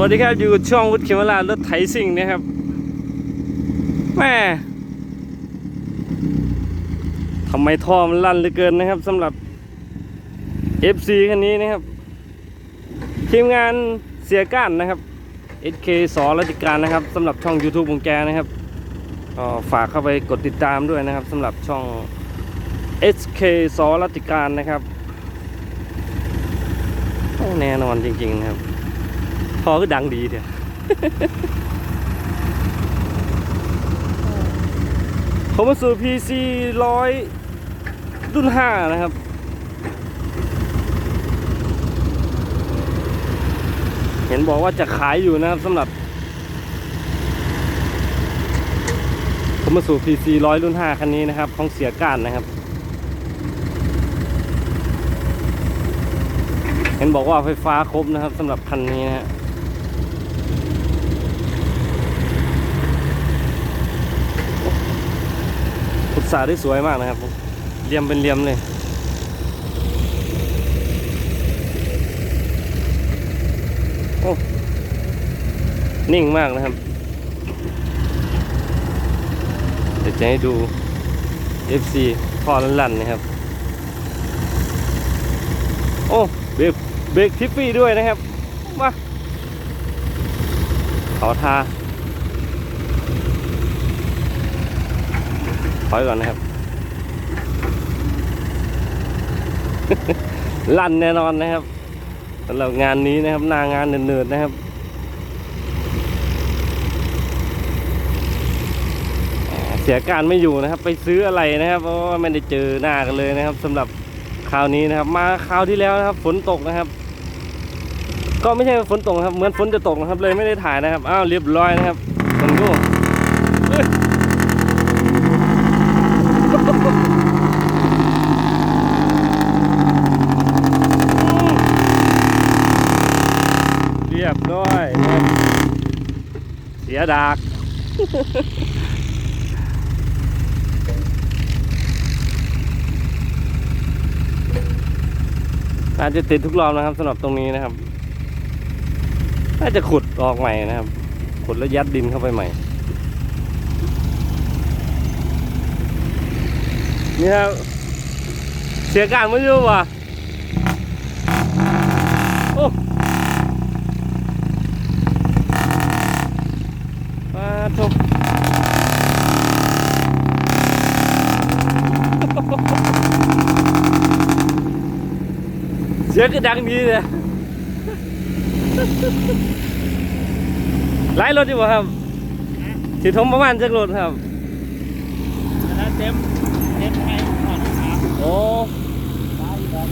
วัสดีครับ อยู่ช่องวุฒิเขมรารถไถซิ่งนะครับแม่ทำไมท่อมันลั่นเหลือเกินนะครับสำหรับ FC คันนี้นะครับ ทีมงานเสียก้านนะครับ SK สอรัติการนะครับสำหรับช่อง YouTube ของแกนะครับฝากเข้าไปกดติดตามด้วยนะครับสำหรับช่อง SK สอรัติการนะครับแน่นอนจริงๆนะครับ อก็ดังดีเถอะผมมาสู่ PC ร้อยรุ่นห้านะครับ เห็นบอกว่าจะขายอยู่นะครับสำหรับผมมาสู่ PC ร้อยรุ่นห้าคันนี้นะครับ ของเสียก้านนะครับ เห็นบอกว่าไฟฟ้าครบนะครับสำหรับคันนี้นะฮะ สาได้สวยมากนะครับเรียมเป็นเรียมเลยโอ้นิ่งมากนะครับ เดี๋ยวจะให้ดู FC ท่อลั่นๆนะครับ โอ้เบรกเบรกทิฟฟี่ด้วยนะครับมาขอทา ถอยก่อนนะครับ ลั่นแน่นอนนะครับสำหรับงานนี้นะครับหน้างานเนิร์ดๆนะครับเสียการไม่อยู่นะครับ ไปซื้ออะไรนะครับ เพราะว่าไม่ได้เจอหน้ากันเลยนะครับสำหรับคราวนี้นะครับ มาคราวที่แล้วนะครับ ฝนตกนะครับ ก็ไม่ใช่ฝนตกครับ เหมือนฝนจะตกนะครับ เลยไม่ได้ถ่ายนะครับอ้าวเรียบร้อยนะครับมันก็เอ้ย เรียบร้อยนะครับ เสียดากอาจจะติดทุกรอบนะครับสำหรับตรงนี้นะครับ น่าจะขุดออกใหม่นะครับ ขุดแล้วยัดดินเข้าไปใหม่ นี่ครับ เสียการไม่อยู่ว่ะโอ้ มาทุกเสียงก็ดังดีเลยไล่รถอยู่บ่ครับสิทมประมาณจักรถครับแล้วเต็มเต็มไงก่อนขาโอ้ซ้ายก่อน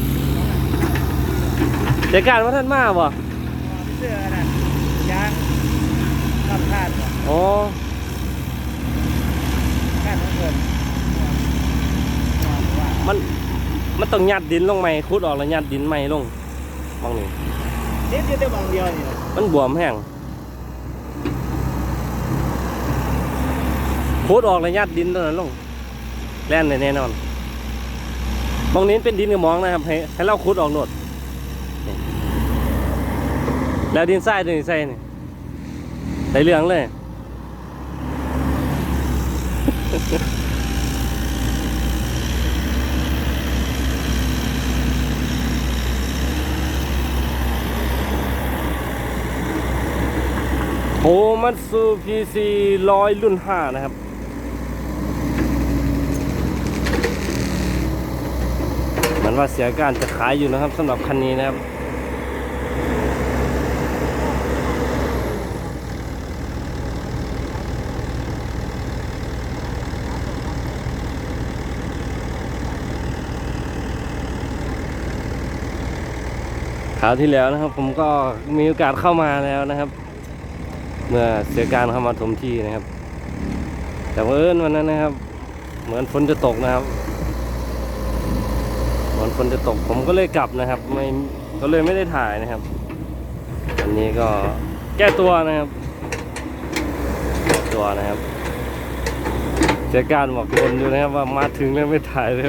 เสียการว่าท่านมาบ่เสื้อน่ะยางทำคาดก่อนโอ้คาดของเกินว่ามันมันต้องยัดดินลงใหม่ขุดออกแล้วยัดดินใหม่ลงบางนี่เด็ดอยู่แต่บางเดียวนี่นะมันบวมแห้งขุดออกแล้วยัดดินตรงนั้นลงแล่นแน่นอนบางนี้เป็นดินกระหมองนะครับ ให้ให้เราขุดออกโนดนี่แล้วดินทรายตัวนี้ใส่นี่ใส่เหลืองเลย โฮมัตสุพีซีร้อยรุ่นห้านะครับ เหมือนว่าเสียการจะขายอยู่นะครับสำหรับคันนี้นะครับ ราวที่แล้วนะครับ ผมก็มีโอกาสเข้ามาแล้วนะครับ เมื่อเสียการเข้ามาถมที่นะครับ แต่ว่าเอิญวันนั้นนะครับ เหมือนฝนจะตกนะครับเหมือนฝนจะตกผมก็เลยกลับนะครับ ไม่ก็เลยไม่ได้ถ่ายนะครับอันนี้ก็แก้ตัวนะครับ ตัวนะครับเสียการบอกคนอยู่นะครับว่ามาถึงแล้วไม่ถ่ายเลย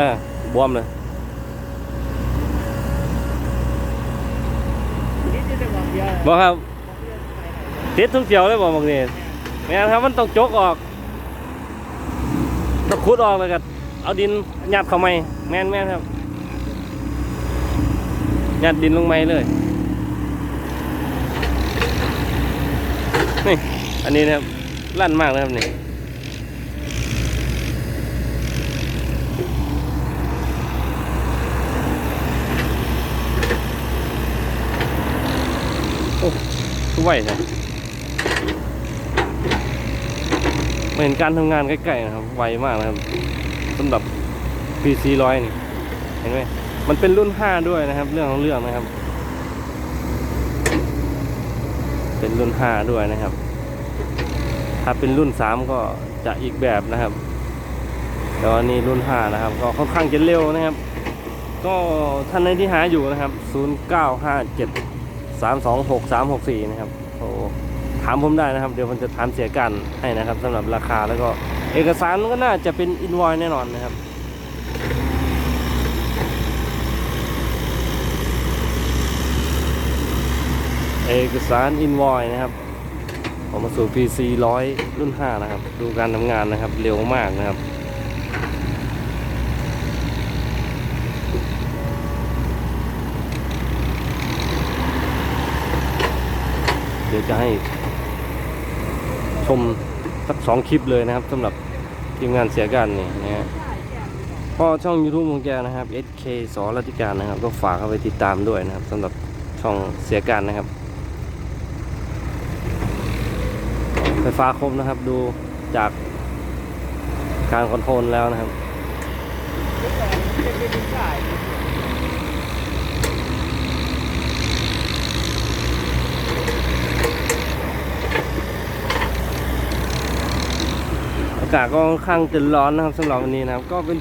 ครับอ่าบวมเลยนี่จะได้บอกเดียวบอกครับบอกเดียวไปไหนติดทุกเสียวเลยบอกบางนี่แม่นครับมันต้องจกออกต้องขุดออกเลยกันเอาดินยัดเข้าไม่แม่นแม่นครับยัดดินลงไม่เลยนี่อันนี้นะครับลั่นมากเลยครับนี่ คือไหวนะมเห็นการทำงานใกล้ๆนะครับ ไวมากนะครับสำหรับ PC ร้อยนี่ เห็นไหมมันเป็นรุ่น 5 ด้วยนะครับ เรื่องของเรื่องนะครับ เป็นรุ่น 5 ด้วยนะครับ ถ้าเป็นรุ่น 3 ก็จะอีกแบบนะครับแต่ว่านี่รุ่น 5 นะครับ ก็ค่อนข้างจะเร็วนะครับ ก็ท่านในที่หาอยู่นะครับ 0957 326 364นะครับโอ้ถามผมได้นะครับ เดี๋ยวผมจะถามเสียกันให้นะครับสำหรับราคาแล้วก็เอกสารก็น่าจะเป็นอินวอยแน่นอนนะครับเอกสารอินวอยนะครับออกมาสู่ PC 100 รุ่น 5 นะครับ ดูการทำงานนะครับ เร็วมากนะครับ เดี๋ยวจะให้ชมสักสองคลิปเลยนะครับสำหรับทีมงานเสียกันนี่นะฮะก็ช่อง YouTube ของแกนะครับ SK สอรัติการนะครับ ก็ฝากเข้าไปติดตามด้วยนะครับสำหรับช่องเสียการนะครับ ไฟฟ้าครบนะครับดูจากการคอนโทรลแล้วนะครับ จะเป็นดินได้ อากาศก็ค่อนข้างจะร้อนนะครับสำหรับวันนี้นะครับ ก็เป็น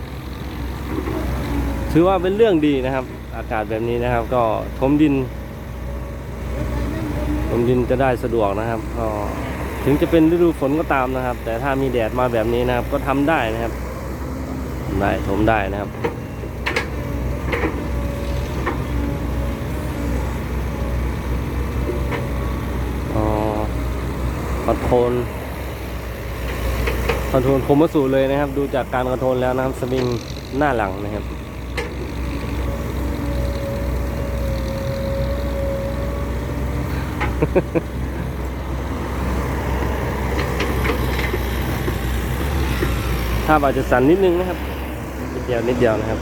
ถือว่าเป็นเรื่องดีนะครับ อากาศแบบนี้นะครับ ก็ถมดินถมดินจะได้สะดวกนะครับก็ถึงจะเป็นฤดูฝนก็ตามนะครับ แต่ถ้ามีแดดมาแบบนี้นะครับ ก็ทำได้นะครับได้ถมได้นะครับอ๋อคอนโทรล คอนโทรลคมวัสดุเลยนะครับ ดูจากการคอนโทรลแล้วนะครับสวิงหน้าหลังนะครับถ้าบอาจจะสั่นนิดนึงนะครับนิดเดียวนิดเดียวนะครับ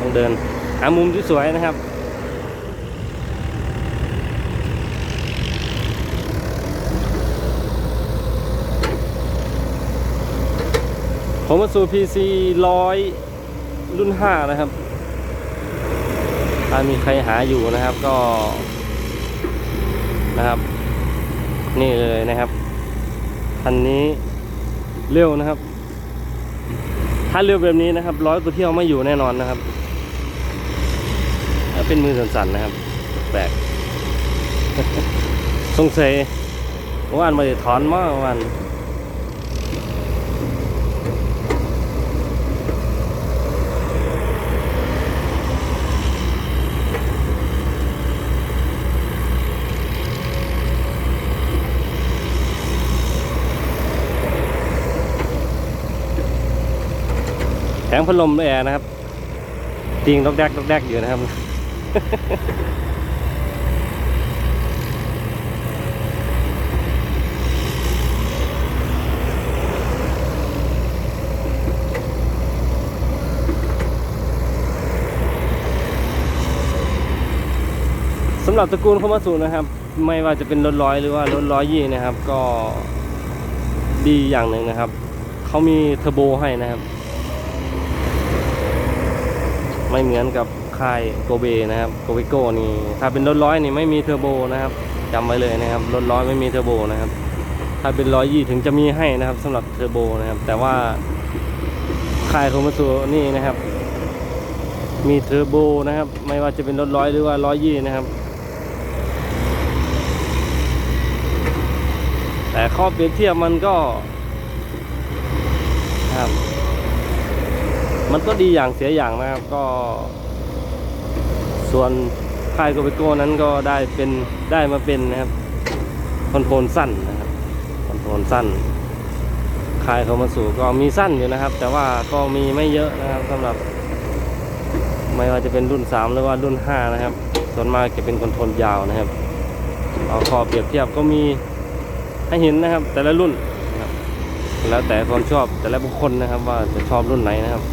ต้องเดินหามุมที่สวยนะครับ ผมมาสู่ PC 100รุ่น 5 นะครับ ถ้ามีใครหาอยู่นะครับก็ นะครับ นี่เลยนะครับคันนี้เร็วนะครับ ถ้าเร็วแบบนี้นะครับร้อยกว่าเที่ยวไม่อยู่แน่นอนนะครับถ้าเป็นมือสั่นๆนะครับ แปลกสงสัยเมื่อวานมาจะถอนมาเมื่อวาน งพัดลมแอร์นะครับติงดอกแดกดอกแดกอยู่นะครับสำหรับตระกูลเข้ามาสู่นะครับ ไม่ว่าจะเป็นรถร้อยหรือว่ารถร้อยยี่นะครับ ก็ดีอย่างหนึ่งนะครับเขามีเทอร์โบให้นะครับ ไม่เหมือนกับค่ายโกเบนะครับโกเบโก้นี่ถ้าเป็นรถร้อยนี่ไม่มีเทอร์โบนะครับจำไว้เลยนะครับรถร้อยไม่มีเทอร์โบนะครับ ถ้าเป็นร้อยยี่ถึงจะมีให้นะครับสำหรับเทอร์โบนะครับ แต่ว่าค่ายโคมาสูนี่นะครับ มีเทอร์โบนะครับ ไม่ว่าจะเป็นรถร้อยหรือว่าร้อยยี่นะครับ แต่ข้อเปรียบเทียบมันก็ครับ มันก็ดีอย่างเสียอย่างนะครับก็ ส่วนค่ายโกเบโก้นั้นก็ได้เป็นได้มาเป็นนะครับคอนโทรลสั้นนะครับคอนโทรลสั้นค่ายเขามาสู่ก็มีสั้นอยู่นะครับ แต่ว่าก็มีไม่เยอะนะครับสำหรับ ไม่ว่าจะเป็นรุ่น 3 หรือว่ารุ่น 5 นะครับ ส่วนมากจะเป็นคอนโทรลยาวนะครับเอาข้อเปรียบเทียบก็มีให้เห็นนะครับ แต่ละรุ่นนะครับแล้วแต่ความชอบแต่ละบุคคลนะครับ ว่าจะชอบรุ่นไหนนะครับ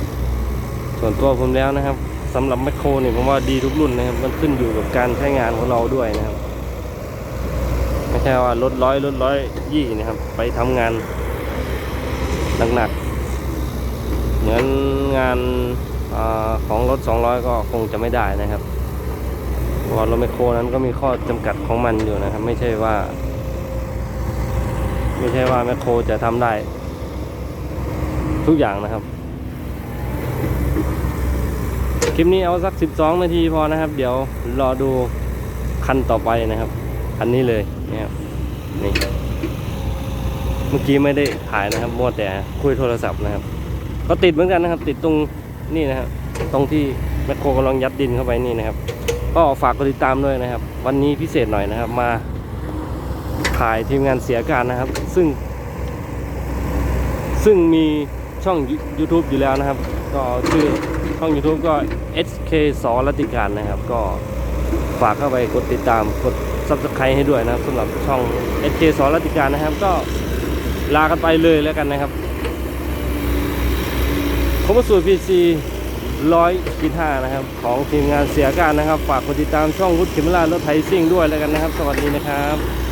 ส่วนตัวผมแล้วนะครับสำหรับแมคโครเนี่ยผมว่าดีทุกรุ่นนะครับ มันขึ้นอยู่กับการใช้งานของเราด้วยนะครับ ไม่ใช่ว่ารถร้อยรถร้อยยี่นะครับ ไปทำงานหนักๆเหมือนงานอของรถ 200 ก็คงจะไม่ได้นะครับเพราะว่ารถแมคโครนั้นก็มีข้อจำกัดของมันอยู่นะครับ ไม่ใช่ว่า ไม่ใช่ว่าแมคโครจะทำได้ทุกอย่างนะครับ คลิปนี้เอาสัก 12 นาทีพอนะครับ เดี๋ยวรอดูคันต่อไปนะครับ คันนี้เลยนะครับนี่เมื่อกี้ไม่ได้ถ่ายนะครับมัวแต่คุยโทรศัพท์นะครับ ก็ติดเหมือนกันนะครับ ติดตรงนี่นะครับตรงที่แมคโครกำลังยัดดินเข้าไปนี่นะครับ ก็ฝากกดติดตามด้วยนะครับ วันนี้พิเศษหน่อยนะครับ มาถ่ายทีมงานเสียการนะครับ ซึ่ง ซึ่งมีช่อง YouTube อยู่แล้วนะครับ ก็ชื่อช่อง YouTube ก็ SK สอรัติการนะครับ ก็ฝากเข้าไปกดติดตามกด Subscribe ให้ด้วยนะครับสำหรับช่อง SK สอรัติการนะครับ ก็ลากันไปเลยแล้วกันนะครับผมสู่ PC ร้อยกิห้านะครับ ของทีมงานเสียการนะครับ ฝากกดติดตามช่องวุฒิเขมรารถไทยซิ่งด้วยแล้วกันนะครับ สวัสดีนะครับ